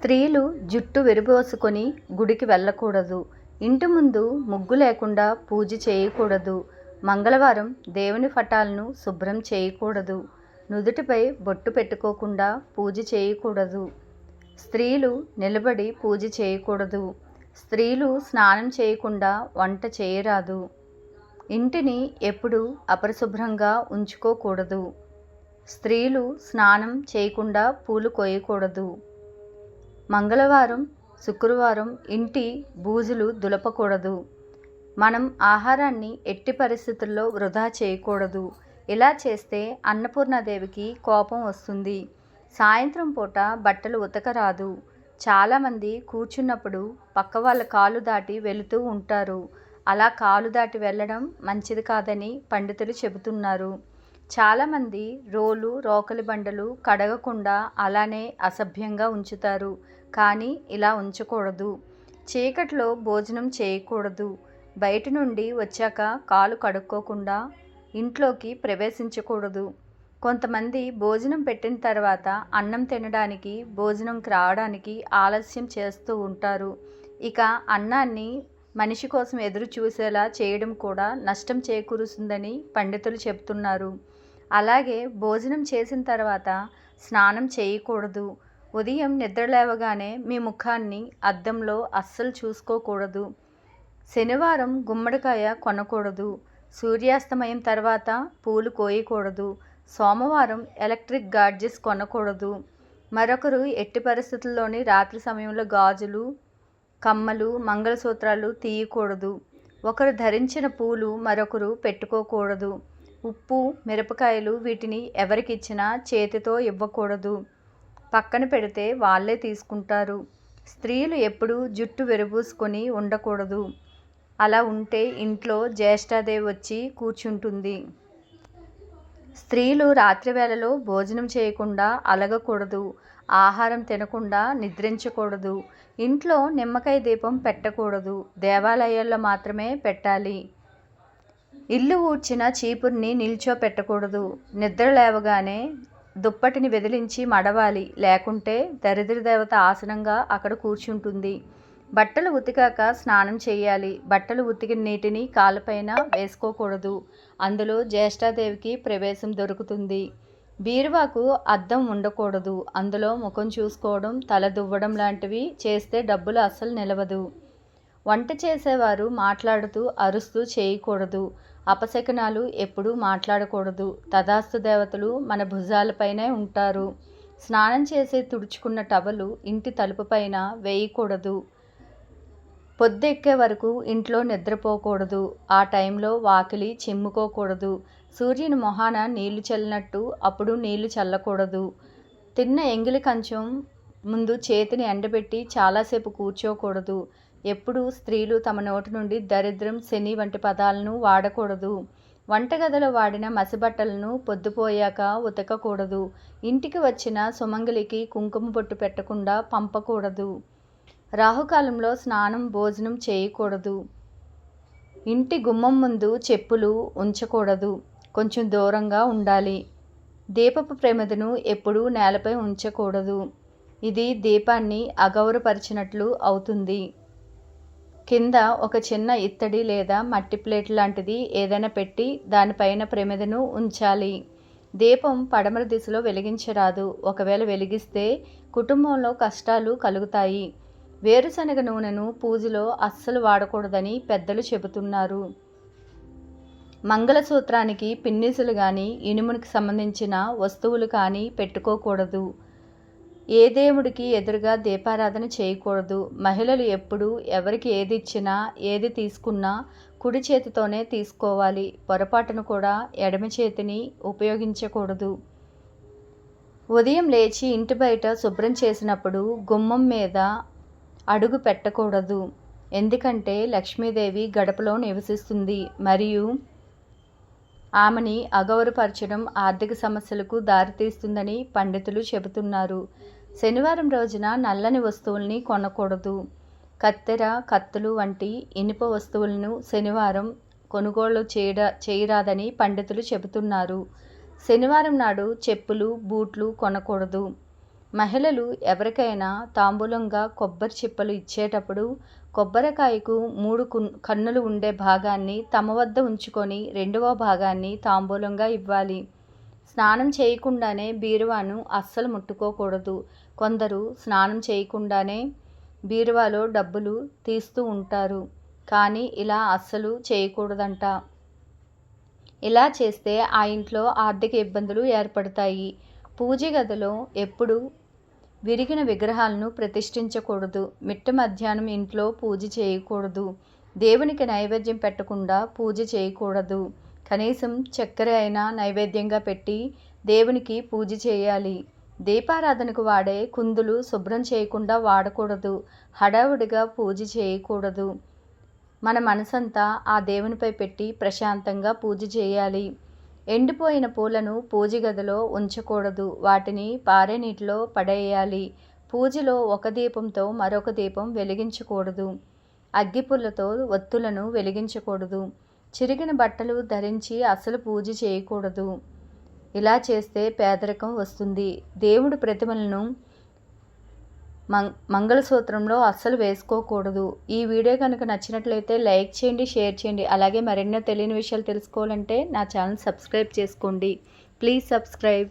స్త్రీలు జుట్టు విరబోసుకొని గుడికి వెళ్ళకూడదు. ఇంటి ముందు ముగ్గు లేకుండా పూజ చేయకూడదు. మంగళవారం దేవుని పటాలను శుభ్రం చేయకూడదు. నుదుటిపై బొట్టు పెట్టుకోకుండా పూజ చేయకూడదు. స్త్రీలు నిలబడి పూజ చేయకూడదు. స్త్రీలు స్నానం చేయకుండా వంట చేయరాదు. ఇంటిని ఎప్పుడు అపరిశుభ్రంగా ఉంచుకోకూడదు. స్త్రీలు స్నానం చేయకుండా పూలు కోయకూడదు. మంగళవారం శుక్రవారం ఇంటి బూజులు దులపకూడదు. మనం ఆహారాన్ని ఎట్టి పరిస్థితుల్లో వృధా చేయకూడదు. ఇలా చేస్తే అన్నపూర్ణాదేవికి కోపం వస్తుంది. సాయంత్రం పూట బట్టలు ఉతకరాదు. చాలామంది కూర్చున్నప్పుడు పక్క వాళ్ళ కాలు దాటి వెళుతూ ఉంటారు. అలా కాలు దాటి వెళ్ళడం మంచిది కాదని పండితులు చెబుతున్నారు. చాలామంది రోలు రోకలి బండలు కడగకుండా అలానే అసభ్యంగా ఉంచుతారు. కానీ ఇలా ఉంచకూడదు. చీకట్లో భోజనం చేయకూడదు. బయట నుండి వచ్చాక కాలు కడుక్కోకుండా ఇంట్లోకి ప్రవేశించకూడదు. కొంతమంది భోజనం పెట్టిన తర్వాత అన్నం తినడానికి భోజనంకి రావడానికి ఆలస్యం చేస్తూ ఉంటారు. ఇక అన్నాన్ని మనిషి కోసం ఎదురు చూసేలా చేయడం కూడా నష్టం చేకూరుస్తుందని పండితులు చెప్తున్నారు అలాగే భోజనం చేసిన తర్వాత స్నానం చేయకూడదు. ఉదయం నిద్ర లేవగానే మీ ముఖాన్ని అద్దంలో అస్సలు చూసుకోకూడదు. శనివారం గుమ్మడికాయ కొనకూడదు. సూర్యాస్తమయం తర్వాత పూలు కోయకూడదు. సోమవారం ఎలక్ట్రిక్ గాడ్జెస్ కొనకూడదు. మరొకరు ఎట్టి పరిస్థితుల్లోని రాత్రి సమయంలో గాజులు కమ్మలు మంగళసూత్రాలు తీయకూడదు. ఒకరు ధరించిన పూలు మరొకరు పెట్టుకోకూడదు. ఉప్పు మిరపకాయలు వీటిని ఎవరికిచ్చినా చేతితో ఇవ్వకూడదు. పక్కన పెడితే వాళ్ళే తీసుకుంటారు. స్త్రీలు ఎప్పుడూ జుట్టు విరబూసుకొని ఉండకూడదు. అలా ఉంటే ఇంట్లో జ్యేష్ఠాదేవి వచ్చి కూర్చుంటుంది. స్త్రీలు రాత్రి వేళలో భోజనం చేయకుండా అలగకూడదు. ఆహారం తినకుండా నిద్రించకూడదు. ఇంట్లో నిమ్మకాయ దీపం పెట్టకూడదు. దేవాలయాల్లో మాత్రమే పెట్టాలి. ఇల్లు ఊడ్చిన చీపుర్ని నిల్చోపెట్టకూడదు. నిద్ర లేవగానే దుప్పటిని వెదిలించి మడవాలి. లేకుంటే దరిద్ర దేవత ఆసనంగా అక్కడ కూర్చుంటుంది. బట్టలు ఉతికాక స్నానం చేయాలి. బట్టలు ఉతికిన నీటిని కాళ్ళపైన వేసుకోకూడదు. అందులో జ్యేష్ఠాదేవికి ప్రవేశం దొరుకుతుంది. బీరువాకు అద్దం ఉండకూడదు. అందులో ముఖం చూసుకోవడం తల దువ్వడం లాంటివి చేస్తే డబ్బులు అస్సలు నిలవదు. వంట చేసేవారు మాట్లాడుతూ అరుస్తూ చేయకూడదు. అపశకనాలు ఎప్పుడూ మాట్లాడకూడదు. తదాస్తు దేవతలు మన భుజాలపైనే ఉంటారు. స్నానం చేసి తుడుచుకున్న టవలు ఇంటి తలుపుపైన వేయకూడదు. పొద్దెక్కే వరకు ఇంట్లో నిద్రపోకూడదు. ఆ టైంలో వాకిలి చిమ్ముకోకూడదు. సూర్యుని మొహాన నీళ్ళు చల్లినట్టు అప్పుడు నీళ్ళు చల్లకూడదు. తిన్న ఎంగిలి కంచం ముందు చేతిని ఎండబెట్టి చాలాసేపు కూర్చోకూడదు. ఎప్పుడు స్త్రీలు తమ నోటి నుండి దరిద్రం శని వంటి పదాలను వాడకూడదు. వంటగదిలో వాడిన మసిబట్టలను పొద్దుపోయాక ఉతకకూడదు. ఇంటికి వచ్చిన సుమంగలికి కుంకుమ బొట్టు పెట్టకుండా పంపకూడదు. రాహుకాలంలో స్నానం భోజనం చేయకూడదు. ఇంటి గుమ్మం ముందు చెప్పులు ఉంచకూడదు. కొంచెం దూరంగా ఉండాలి. దీపపు ప్రమిదను ఎప్పుడూ నేలపై ఉంచకూడదు. ఇది దీపాన్ని అగౌరపరిచినట్లు అవుతుంది. కింద ఒక చిన్న ఇత్తడి లేదా మట్టి ప్లేట్ లాంటిది ఏదైనా పెట్టి దానిపైన ప్రమిదను ఉంచాలి. దీపం పడమర దిశలో వెలిగించరాదు. ఒకవేళ వెలిగిస్తే కుటుంబంలో కష్టాలు కలుగుతాయి. వేరుశనగ నూనెను పూజలో అస్సలు వాడకూడదని పెద్దలు చెబుతున్నారు. మంగళసూత్రానికి పిన్నిసులు కానీ ఇనుమునికి సంబంధించిన వస్తువులు కానీ పెట్టుకోకూడదు. ఏ దేవుడికి ఎదురుగా దీపారాధన చేయకూడదు. మహిళలు ఎప్పుడు ఎవరికి ఏది ఇచ్చినా ఏది తీసుకున్నా కుడి చేతితోనే తీసుకోవాలి. పొరపాటును కూడా ఎడమ చేతిని ఉపయోగించకూడదు. ఉదయం లేచి ఇంటి బయట శుభ్రం చేసినప్పుడు గుమ్మం మీద అడుగు పెట్టకూడదు. ఎందుకంటే లక్ష్మీదేవి గడపలో నివసిస్తుంది. మరియు ఆమెని అగౌరపరచడం ఆర్థిక సమస్యలకు దారితీస్తుందని పండితులు చెబుతున్నారు. శనివారం రోజున నల్లని వస్తువుల్ని కొనకూడదు. కత్తెర కత్తులు వంటి ఇనుప వస్తువులను శనివారం కొనుగోలు చేయడ చేయరాదని పండితులు చెబుతున్నారు. శనివారం నాడు చెప్పులు బూట్లు కొనకూడదు. మహిళలు ఎవరికైనా తాంబూలంగా కొబ్బరి చిప్పలు ఇచ్చేటప్పుడు కొబ్బరికాయకు మూడు కన్నులు ఉండే భాగాన్ని తమ వద్ద ఉంచుకొని రెండవ భాగాన్ని తాంబూలంగా ఇవ్వాలి. స్నానం చేయకుండానే బీరువాను అస్సలు ముట్టుకోకూడదు. కొందరు స్నానం చేయకుండానే బీరువాలో డబ్బులు తీస్తూ ఉంటారు. కానీ ఇలా అస్సలు చేయకూడదంట. ఇలా చేస్తే ఆ ఇంట్లో ఆర్థిక ఇబ్బందులు ఏర్పడతాయి. పూజ గదిలో ఎప్పుడు విరిగిన విగ్రహాలను ప్రతిష్ఠించకూడదు. మిట్ట మధ్యాహ్నం ఇంట్లో పూజ చేయకూడదు. దేవునికి నైవేద్యం పెట్టకుండా పూజ చేయకూడదు. కనీసం చక్కెర అయినా నైవేద్యంగా పెట్టి దేవునికి పూజ చేయాలి. దీపారాధనకు వాడే కుందులు శుభ్రం చేయకుండా వాడకూడదు. హడావుడిగా పూజ చేయకూడదు. మన మనసంతా ఆ దేవునిపై పెట్టి ప్రశాంతంగా పూజ చేయాలి. ఎండిపోయిన పూలను పూజ గదిలో ఉంచకూడదు. వాటిని పారే నీటిలో పడేయాలి. పూజలో ఒక దీపంతో మరొక దీపం వెలిగించకూడదు. అగ్గిపుల్లతో ఒత్తులను వెలిగించకూడదు. చిరిగిన బట్టలు ధరించి అసలు పూజ చేయకూడదు. ఇలా చేస్తే పేదరికం వస్తుంది. దేవుడి ప్రతిమలను మం మంగళసూత్రంలో అస్సలు వేసుకోకూడదు. ఈ వీడియో కనుక నచ్చినట్లయితే లైక్ చేయండి షేర్ చేయండి. అలాగే మరెన్నో తెలియని విషయాలు తెలుసుకోవాలంటే నా ఛానల్ సబ్స్క్రైబ్ చేసుకోండి. Please subscribe.